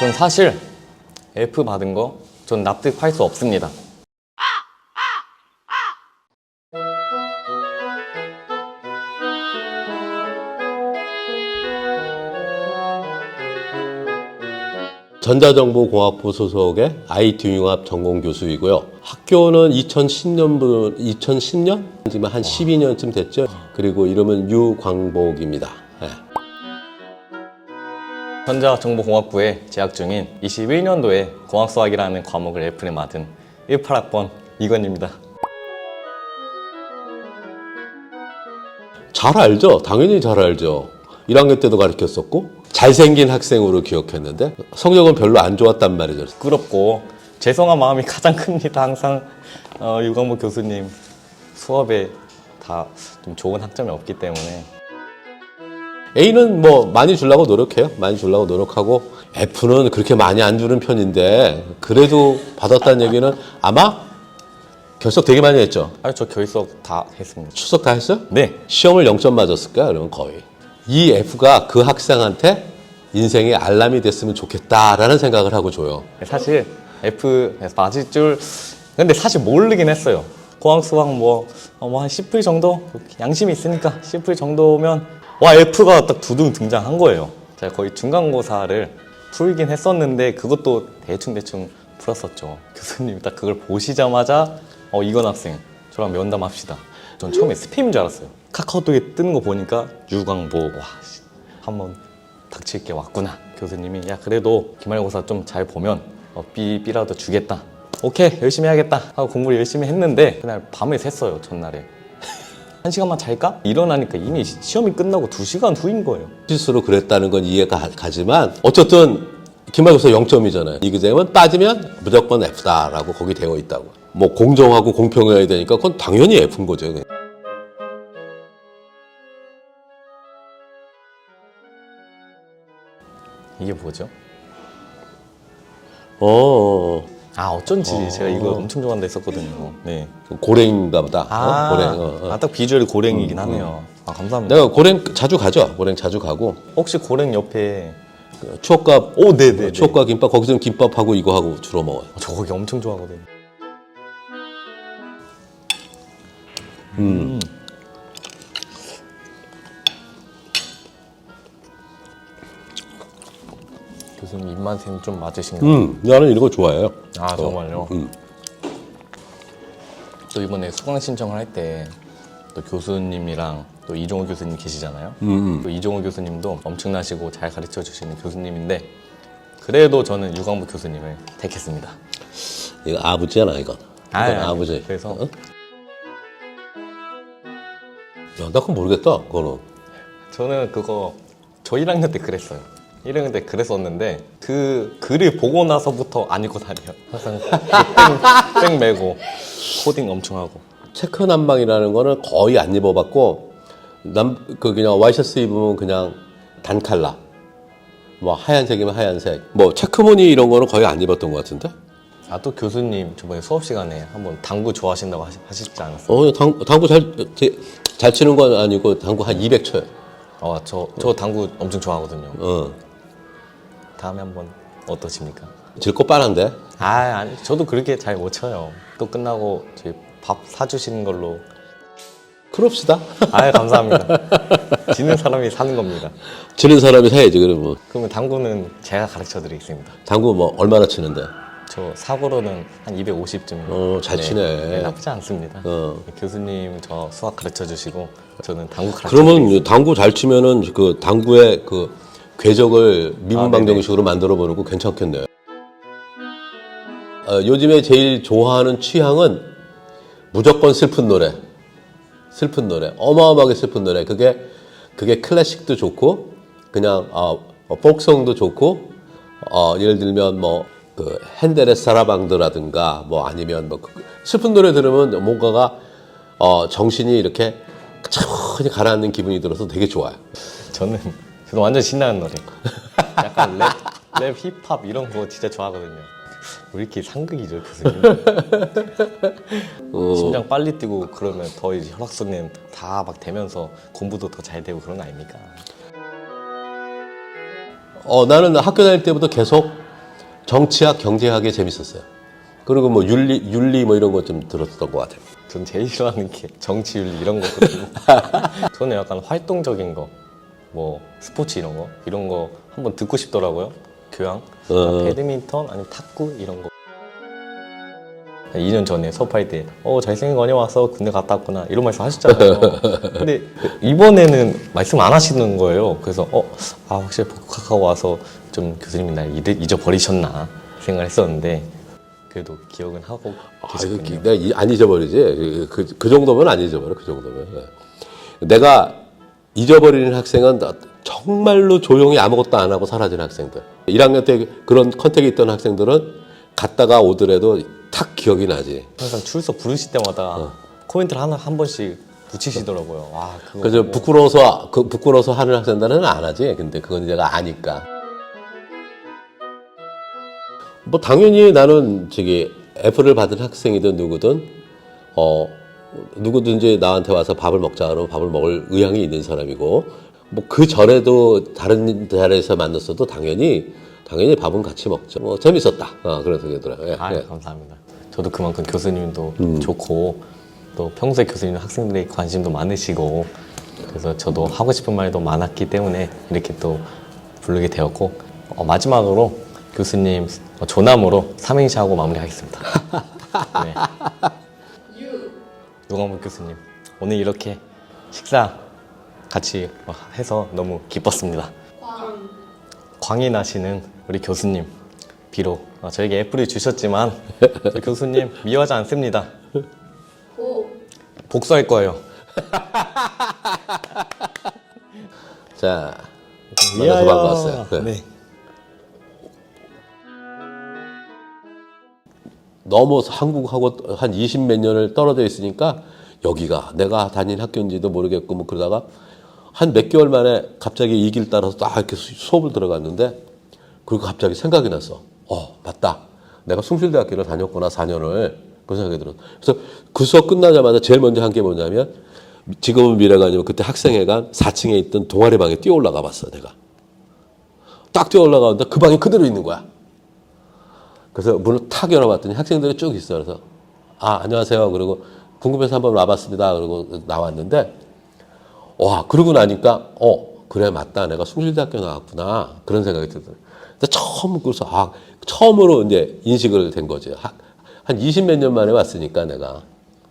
전 사실 F 받은 거 전 납득할 수 없습니다. 전자정보공학부 소속의 IT 융합 전공 교수이고요. 학교는 2010년부 2010년 지금 한 12년쯤 됐죠. 그리고 이름은 유광복입니다. 예. 전자정보공학부에 재학 중인 21년도에 공학수학이라는 과목을 F를 맡은 18학번 이건입니다. 잘 알죠? 당연히 잘 알죠. 1학년 때도 가르쳤었고 잘생긴 학생으로 기억했는데 성적은 별로 안 좋았단 말이죠. 부끄럽고 죄송한 마음이 가장 큽니다. 항상 어, 유광복 교수님 수업에 다 좀 좋은 학점이 없기 때문에 A는 뭐 많이 주려고 노력해요. 많이 주려고 노력하고 F는 그렇게 많이 안 주는 편인데 그래도 받았다는 얘기는 아마 결석 되게 많이 했죠. 아니 저 결석 다 했습니다. 추석 다 했어요? 네. 시험을 0점 맞았을까? 그러면 거의. 이 F가 그 학생한테 인생의 알람이 됐으면 좋겠다라는 생각을 하고 줘요. 사실 F에서 맞을 줄 근데 사실 모르긴 했어요. 공학 수학 뭐한 10풀 정도 양심이 있으니까 10풀 정도면 와 F가 딱 두둥 등장한 거예요. 제가 거의 중간고사를 풀긴 했었는데 그것도 대충 대충 풀었었죠. 교수님이 딱 그걸 보시자마자 어 이건 학생 저랑 면담합시다. 전 처음에 스팸인 줄 알았어요. 카카오톡에 뜨는 거 보니까 유광보 와 씨, 한번 닥칠 게 왔구나. 교수님이 야 그래도 기말고사 좀 잘 보면 어, B B라도 주겠다. 오케이 열심히 해야겠다 하고 공부를 열심히 했는데 그날 밤을 샜어요 전날에. 한 시간만 잘까? 일어나니까 이미 시- 시험이 끝나고 두 시간 후인 거예요. 실수로 그랬다는 건 이해가 가지만 어쨌든 기말고사 0점이잖아요. 이 기재면 빠지면 무조건 F다라고 거기 되어 있다고. 뭐 공정하고 공평해야 되니까 그건 당연히 F인 거죠. 이게 뭐죠? 어, 아 어쩐지 제가 이거 엄청 좋아한다 했었거든요. 네. 고랭인가 보다. 아, 어? 고랭. 어, 어. 아, 딱 비주얼이 고랭이긴 하네요. 아, 감사합니다. 내가 고랭 자주 가죠. 고랭 자주 가고 혹시 고랭 옆에 추억과 오, 네네. 추억과 김밥 거기서는 김밥하고 이거 하고 주로 먹어요. 저 거기 엄청 좋아하거든요. 음. 교수님 입맛에는 좀 맞으신가요? 음, 나는 이런 거 좋아해요. 아 정말요? 음. 또 이번에 수강 신청을 할 때 또 교수님이랑 또 이종호 교수님 계시잖아요. 음, 또 이종호 교수님도 엄청나시고 잘 가르쳐 주시는 교수님인데 그래도 저는 유광부 교수님을 택했습니다. 이거 아버지잖아 이건. 이건 아유, 아, 버지 그래서 어? 야, 나 그건 모르겠다. 그거는. 저는 그거 저 1학년 때 그랬어요. 1학년 때 그랬었는데 그 글을 보고 나서부터 안 읽고 다녀요. 항상 그 뺑, 뺑 메고 코딩 엄청 하고. 체크 난방이라는 거는 거의 안 입어봤고 남 그 그냥 와이셔츠 입으면 그냥 단칼라. 뭐 하얀색이면 하얀색. 뭐 체크무늬 이런 거는 거의 안 입었던 것 같은데. 아 또 교수님 저번에 수업 시간에 한번 당구 좋아하신다고 하시, 하시지 않았어요? 어, 당, 당구 잘, 제- 잘 치는 건 아니고 당구 한 200 쳐요. 어, 저, 저 당구 엄청 좋아하거든요. 어. 다음에 한번 어떠십니까? 질거 빠른데. 아, 아니, 저도 그렇게 잘 못 쳐요. 또 끝나고 저희 밥 사주시는 걸로. 그럽시다. 아, 감사합니다. 지는 사람이 사는 겁니다. 치는 사람이 사야지, 그러면. 그러면 당구는 제가 가르쳐 드리겠습니다. 당구 뭐 얼마나 치는데? 저 사고로는 한 250점. 어, 잘 치네. 나쁘지 않습니다. 어. 교수님 저 수학 가르쳐 주시고 저는 당구 가르쳐 그러면 당구 잘 치면은 그 당구의 그 궤적을 아, 미분방정식으로 만들어 보는 거 괜찮겠네요. 어, 요즘에 제일 좋아하는 취향은 무조건 슬픈 노래. 슬픈 노래. 어마어마하게 슬픈 노래. 그게 그게 클래식도 좋고 그냥 어, 어, 복송도 좋고 어, 예를 들면 뭐 그 핸델의 사라방드라든가 뭐 아니면 뭐 그- 슬픈 노래 들으면 뭔가가 어, 정신이 이렇게 천천히 가라앉는 기분이 들어서 되게 좋아요. 저는 저는 완전 신나는 노래. 약간 랩, 랩, 힙합 이런 거 진짜 좋아하거든요. 왜 이렇게 상극이죠, 교수님? 어, 심장 빨리 뛰고 그러면 더 이제 혈액순환 다막 되면서 공부도 더 잘 되고 그런 거 아닙니까? 어, 나는 학교 다닐 때부터 계속 정치학, 경제학이 재밌었어요. 그리고 뭐 윤리, 윤리 뭐 이런 거좀 들었던 것 같아요. 전 제일 싫어하는 게 정치윤리 이런 거거든요. 저는 약간 활동적인 거, 뭐 스포츠 이런 거, 이런 거 한번 듣고 싶더라고요. 교양, 어. 배드민턴 아니면 탁구 이런 거. 2년 전에 수업할 때, 어, 잘생긴 거 아니야 와서 군대 갔다 왔구나. 이런 말씀 하셨잖아요. 근데 이번에는 말씀 안 하시는 거예요. 그래서, 어, 아, 확실히 복학하고 와서 좀 교수님이 날 잊- 잊어버리셨나 생각을 했었는데, 그래도 기억은 하고 아, 계셨군요. 기- 내가 이- 안 잊어버리지. 그, 그, 그 정도면 안 잊어버려. 그 정도면. 예. 내가 잊어버리는 학생은 나- 정말로 조용히 아무것도 안 하고 사라지는 학생들. 1학년 때 그런 컨택이 있던 학생들은 갔다가 오더라도 탁 기억이 나지. 항상 출석 부르실 때마다 코멘트를 하나 한 번씩 붙이시더라고요. 와, 그거 그래서 보고 부끄러워서 그 부끄러워서 하는 학생들은 안 하지. 근데 그건 내가 아니까. 뭐 당연히 나는 저기 F를 받은 학생이든 누구든 어 누구든지 나한테 와서 밥을 먹자 그러면 밥을 먹을 의향이 있는 사람이고 뭐 그 전에도 다른 자리에서 만났어도 당연히 당연히 밥은 같이 먹죠. 뭐 재밌었다. 어, 그런 생각이 들어요. 예, 아, 예. 감사합니다. 저도 그만큼 교수님도 좋고 또 평소에 교수님 학생들의 관심도 많으시고 그래서 저도 하고 싶은 말도 많았기 때문에 이렇게 또 부르게 되었고 어, 마지막으로 교수님 어, 조남으로 삼행시 하고 마무리하겠습니다. 네. 유광복 교수님 오늘 이렇게 식사 같이 해서 너무 기뻤습니다. 광이 나시는 우리 교수님 비록 어, 저에게 애플을 주셨지만 저 교수님 미워하지 않습니다. 복수할 거예요. 자 만나서 반가웠어요. 네. 네. 너무 한국하고 한 20 몇 년을 떨어져 있으니까 여기가 내가 다닌 학교인지도 모르겠고 뭐 그러다가 한 몇 개월 만에 갑자기 이 길 따라서 딱 이렇게 수- 수업을 들어갔는데 그리고 갑자기 생각이 났어. 어, 맞다. 내가 숭실대학교를 다녔구나, 4년을. 그런 생각이 들었어. 그래서 그 수업 끝나자마자 제일 먼저 한 게 뭐냐면 지금은 미래가 아니고 그때 학생회관 4층에 있던 동아리 방에 뛰어 올라가 봤어, 내가. 딱 뛰어 올라가는데 그 방이 그대로 있는 거야. 그래서 문을 탁 열어봤더니 학생들이 쭉 있어. 그래서 아 안녕하세요. 그리고 궁금해서 한번 와봤습니다. 그리고 나왔는데 와 그러고 나니까 어 그래 맞다. 내가 숭실대학교 나왔구나. 그런 생각이 들더라고요. 근데 처음 그래서 아 처음으로 이제 인식을 된 거지. 하- 한20 몇 년 만에 왔으니까 내가